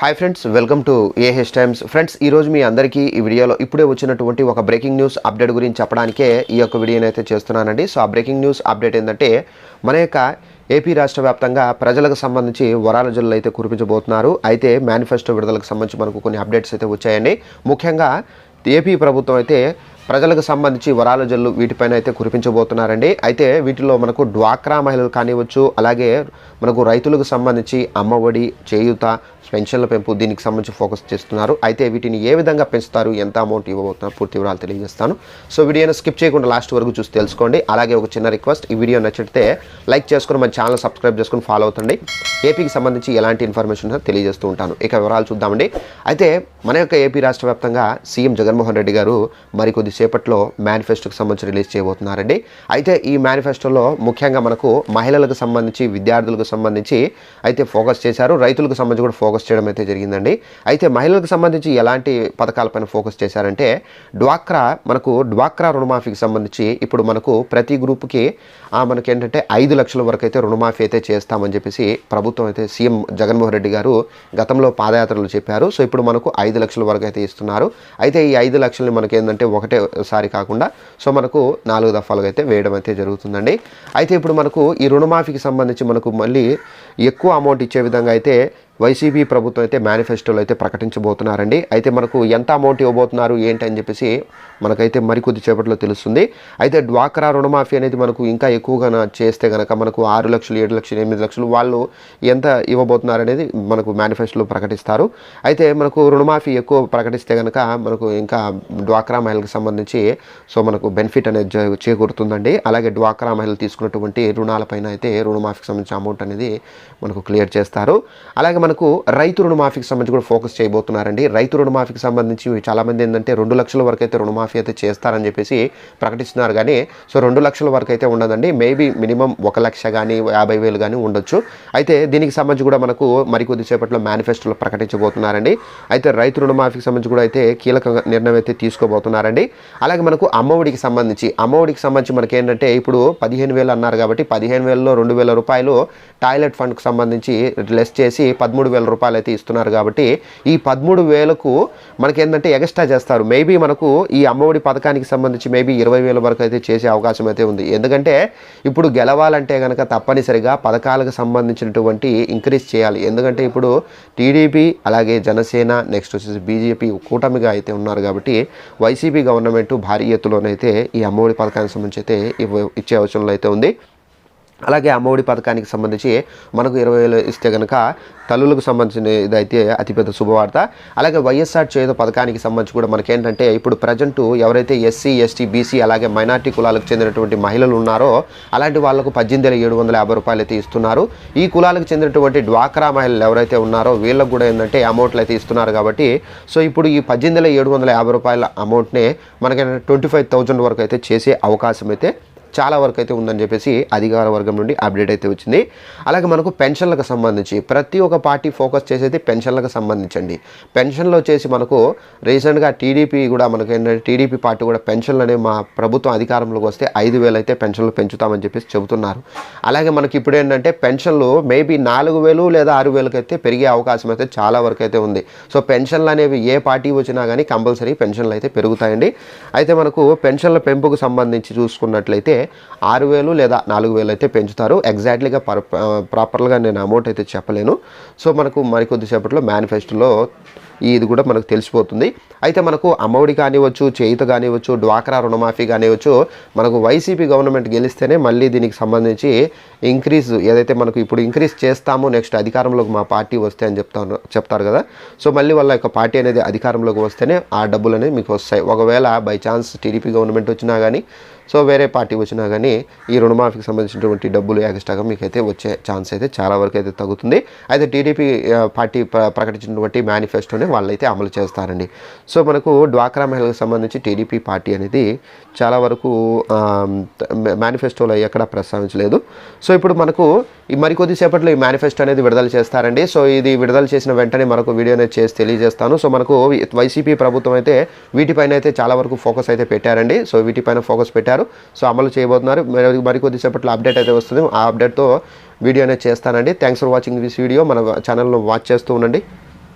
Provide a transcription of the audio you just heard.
Hi friends welcome to AH times friends ఈరోజు మీ అందరికీ ఈ వీడియోలో ఇప్పుడే వచ్చినటువంటి ఒక బ్రేకింగ్ న్యూస్ అప్డేట్ గురించి చెప్పడానికే ఈ యొక్క వీడియోని అయితే చేస్తున్నానండి. సో ఆ బ్రేకింగ్ న్యూస్ అప్డేట్ ఏంటంటే మన యొక్క ఏపీ రాష్ట్ర వ్యాప్తంగా ప్రజలకు సంబంధించి వరాల జల్లు అయితే కురిపించబోతున్నారు. అయితే మేనిఫెస్టో విడుదలకు సంబంధించి మనకు కొన్ని అప్డేట్స్ అయితే వచ్చాయండి. ముఖ్యంగా ఏపీ ప్రభుత్వం అయితే ప్రజలకు సంబంధించి వరాల జల్లు వీటిపైన అయితే కురిపించబోతున్నారండి. అయితే వీటిలో మనకు డ్వాక్రా మహిళలు కానివచ్చు అలాగే మనకు రైతులకు సంబంధించి అమ్మఒడి చేయూత పెన్షన్ల పెంపు దీనికి సంబంధించి ఫోకస్ చేస్తున్నారు. అయితే వీటిని ఏ విధంగా పెంచుతారు ఎంత అమౌంట్ ఇవ్వబోతున్నారు పూర్తి వివరాలు తెలియజేస్తాను. సో వీడియోని స్కిప్ చేయకుండా లాస్ట్ వరకు చూసి తెలుసుకోండి. అలాగే ఒక చిన్న రిక్వెస్ట్ ఈ వీడియో నచ్చితే లైక్ చేసుకుని మన ఛానల్ సబ్స్క్రైబ్ చేసుకుని ఫాలో అవుతండి. ఏపీకి సంబంధించి ఎలాంటి ఇన్ఫర్మేషన్ తెలియజేస్తూ ఉంటాను. ఇక వివరాలు చూద్దామండి. అయితే మన యొక్క ఏపీ రాష్ట్ర వ్యాప్తంగా సీఎం జగన్మోహన్ రెడ్డి గారు మరికొద్ది సేపట్లో మేనిఫెస్టోకి సంబంధించి రిలీజ్ చేయబోతున్నారండి. అయితే ఈ మేనిఫెస్టోలో ముఖ్యంగా మనకు మహిళలకు సంబంధించి విద్యార్థులకు సంబంధించి అయితే ఫోకస్ చేశారు. రైతులకు సంబంధించి కూడా ఫోకస్ చేయడం అయితే జరిగిందండి. అయితే మహిళలకు సంబంధించి ఎలాంటి పథకాలపైన ఫోకస్ చేశారంటే డ్వాక్రా మనకు డ్వాక్రా రుణమాఫీకి సంబంధించి ఇప్పుడు మనకు ప్రతి గ్రూప్కి మనకి ఏంటంటే ఐదు లక్షల వరకు అయితే రుణమాఫీ అయితే చేస్తామని చెప్పేసి ప్రభుత్వం అయితే సీఎం జగన్మోహన్ రెడ్డి గారు గతంలో పాదయాత్రలు చెప్పారు. సో ఇప్పుడు మనకు ఐదు లక్షల వరకు అయితే ఇస్తున్నారు. అయితే ఈ ఐదు లక్షలని మనకి ఏంటంటే ఒకటేసారి కాకుండా సో మనకు నాలుగు దఫాలుగా అయితే వేయడం అయితే జరుగుతుందండి. అయితే ఇప్పుడు మనకు ఈ రుణమాఫీకి సంబంధించి మనకు మళ్ళీ ఎక్కువ అమౌంట్ ఇచ్చే విధంగా అయితే వైసీపీ ప్రభుత్వం అయితే మేనిఫెస్టోలో అయితే ప్రకటించబోతున్నారండి. అయితే మనకు ఎంత అమౌంట్ ఇవ్వబోతున్నారు ఏంటి అని చెప్పేసి మనకైతే మరికొద్ది సేపట్లో తెలుస్తుంది. అయితే డ్వాక్రా రుణమాఫీ అనేది మనకు ఇంకా ఎక్కువగా చేస్తే కనుక మనకు ఆరు లక్షలు ఏడు లక్షలు ఎనిమిది లక్షలు వాళ్ళు ఎంత ఇవ్వబోతున్నారు అనేది మనకు మేనిఫెస్టోలో ప్రకటిస్తారు. అయితే మనకు రుణమాఫీ ఎక్కువ ప్రకటిస్తే కనుక మనకు ఇంకా డ్వాక్రా మహిళలకు సంబంధించి సో మనకు బెనిఫిట్ అనేది చేకూరుతుందండి. అలాగే డ్వాక్రా మహిళలు తీసుకున్నటువంటి రుణాలపైన అయితే రుణమాఫీకి సంబంధించిన అమౌంట్ అనేది మనకు క్లియర్ చేస్తారు. అలాగే మనకు రైతు రుణమాఫీకి సంబంధించి కూడా ఫోకస్ చేయబోతున్నారండి. రైతు రుణమాఫీకి సంబంధించి చాలామంది ఏంటంటే రెండు లక్షల వరకు అయితే రుణమాఫీ అయితే చేస్తారని చెప్పేసి ప్రకటిస్తున్నారు. కానీ సో రెండు లక్షల వరకు అయితే ఉండదండి. మేబీ మినిమం ఒక లక్ష కానీ యాభై వేలు కానీ ఉండొచ్చు. అయితే దీనికి సంబంధించి కూడా మనకు మరికొద్ది సేపట్లో మేనిఫెస్టోలో ప్రకటించబోతున్నారండి. అయితే రైతు రుణమాఫీకి సంబంధించి కూడా అయితే కీలక నిర్ణయం అయితే తీసుకోబోతున్నారండి. అలాగే మనకు అమ్మఒడికి సంబంధించి అమ్మఒడికి సంబంధించి మనకి ఏంటంటే ఇప్పుడు పదిహేను వేలు అన్నారు కాబట్టి పదిహేను వేలలో రెండు వేల రూపాయలు టాయిలెట్ ఫండ్కి సంబంధించి లెస్ చేసి పదమూడు వేల రూపాయలు అయితే ఇస్తున్నారు కాబట్టి ఈ పదమూడు వేలకు మనకి ఏంటంటే ఎక్స్ట్రా చేస్తారు. మేబీ మనకు ఈ అమ్మఒడి పథకానికి సంబంధించి మేబీ ఇరవై వేల వరకు అయితే చేసే అవకాశం అయితే ఉంది. ఎందుకంటే ఇప్పుడు గెలవాలంటే కనుక తప్పనిసరిగా పథకాలకు సంబంధించినటువంటి ఇంక్రీజ్ చేయాలి. ఎందుకంటే ఇప్పుడు టీడీపీ అలాగే జనసేన నెక్స్ట్ వచ్చేసి బీజేపీ కూటమిగా అయితే ఉన్నారు కాబట్టి వైసీపీ గవర్నమెంట్ భారీ ఎత్తులోనైతే ఈ అమ్మఒడి పథకానికి సంబంధించి అయితే ఇచ్చే అవసరంలో అయితే ఉంది. అలాగే అమ్మఒడి పథకానికి సంబంధించి మనకు ఇరవై వేలు ఇస్తే కనుక తల్లులకు సంబంధించిన ఇదైతే అతిపెద్ద శుభవార్త. అలాగే వైఎస్ఆర్ చేత పథకానికి సంబంధించి కూడా మనకేంటంటే ఇప్పుడు ప్రజెంట్ ఎవరైతే ఎస్సీ ఎస్టీ బీసీ అలాగే మైనార్టీ కులాలకు చెందినటువంటి మహిళలు ఉన్నారో అలాంటి వాళ్ళకు పద్దెనిమిది వేల ఏడు వందల యాభై రూపాయలు అయితే ఇస్తున్నారు. ఈ కులాలకు చెందినటువంటి డ్వాక్రా మహిళలు ఎవరైతే ఉన్నారో వీళ్ళకు కూడా ఏంటంటే అమౌంట్లు అయితే ఇస్తున్నారు కాబట్టి సో ఇప్పుడు ఈ పద్దెనిమిది వేల ఏడు వందల యాభై రూపాయల అమౌంట్నే మనకి ట్వంటీ ఫైవ్ థౌజండ్ వరకు అయితే చేసే అవకాశం అయితే చాలా వరకు అయితే ఉందని చెప్పేసి అధికార వర్గం నుండి అప్డేట్ అయితే వచ్చింది. అలాగే మనకు పెన్షన్లకు సంబంధించి ప్రతి ఒక్క పార్టీ ఫోకస్ చేసేది పెన్షన్లకు సంబంధించండి. పెన్షన్లు వచ్చేసి మనకు రీసెంట్గా టీడీపీ కూడా మనకు ఏంటంటే టీడీపీ పార్టీ కూడా పెన్షన్లు అనేవి మా ప్రభుత్వం అధికారంలోకి వస్తే ఐదు వేలు అయితే పెన్షన్లు పెంచుతామని చెప్పేసి చెబుతున్నారు. అలాగే మనకి ఇప్పుడు ఏంటంటే పెన్షన్లు మేబీ నాలుగు వేలు లేదా ఆరు వేలకు అయితే పెరిగే అవకాశం అయితే చాలా వరకు అయితే ఉంది. సో పెన్షన్లు అనేవి ఏ పార్టీ వచ్చినా కానీ కంపల్సరీ పెన్షన్లు అయితే పెరుగుతాయండి. అయితే మనకు పెన్షన్ల పెంపుకు సంబంధించి చూసుకున్నట్లయితే ఆరు వేలు లేదా నాలుగు వేలు అయితే పెంచుతారు. ఎగ్జాక్ట్లీగా పర్ ప్రాపర్గా నేను అమౌంట్ అయితే చెప్పలేను. సో మనకు మరికొద్దిసేపట్లో మేనిఫెస్టోలో ఇది కూడా మనకు తెలిసిపోతుంది. అయితే మనకు అమ్మఒడి కానివ్వచ్చు చేయిత కానివ్వచ్చు డ్వాక్రా రుణమాఫీ కానివ్వచ్చు మనకు వైసీపీ గవర్నమెంట్ గెలిస్తేనే మళ్ళీ దీనికి సంబంధించి ఇంక్రీజ్ ఏదైతే మనకు ఇప్పుడు ఇంక్రీజ్ చేస్తామో నెక్స్ట్ అధికారంలోకి మా పార్టీ వస్తే అని చెప్తాను చెప్తారు కదా. సో మళ్ళీ వాళ్ళ యొక్క పార్టీ అనేది అధికారంలోకి వస్తేనే ఆ డబ్బులు అనేది మీకు వస్తాయి. ఒకవేళ బై ఛాన్స్ టీడీపీ గవర్నమెంట్ వచ్చినా కానీ సో వేరే పార్టీ వచ్చినా కానీ ఈ రుణమాఫీకి సంబంధించినటువంటి డబ్బులు ఎక్స్ట్రాగా మీకు అయితే వచ్చే ఛాన్స్ అయితే చాలా వరకు అయితే తగ్గుతుంది. అయితే టీడీపీ పార్టీ ప్ర- ప్రకటించినటువంటి మేనిఫెస్టోని వాళ్ళైతే అమలు చేస్తారండి. సో మనకు డ్వాక్రా మహిళలకు సంబంధించి టీడీపీ పార్టీ అనేది చాలా వరకు మేనిఫెస్టోలో ఎక్కడా ప్రస్తావించలేదు. సో ఇప్పుడు మనకు ఈ మరికొద్ది ఈ మేనిఫెస్టో అనేది విడుదల చేస్తారండి. సో ఇది విడుదల చేసిన వెంటనే మనకు వీడియో అనేది చేసి తెలియజేస్తాను. సో మనకు వైసీపీ ప్రభుత్వం అయితే వీటిపైన అయితే చాలా వరకు ఫోకస్ అయితే పెట్టారండి. సో వీటిపైన ఫోకస్ పెట్టారు. సో అమలు చేయబోతున్నారు. మరి అప్డేట్ అయితే వస్తుంది. ఆ అప్డేట్తో వీడియో అనేది చేస్తానండి. Thanks for watching this video మన ఛానల్లో వాచ్ చేస్తూ ఉండండి.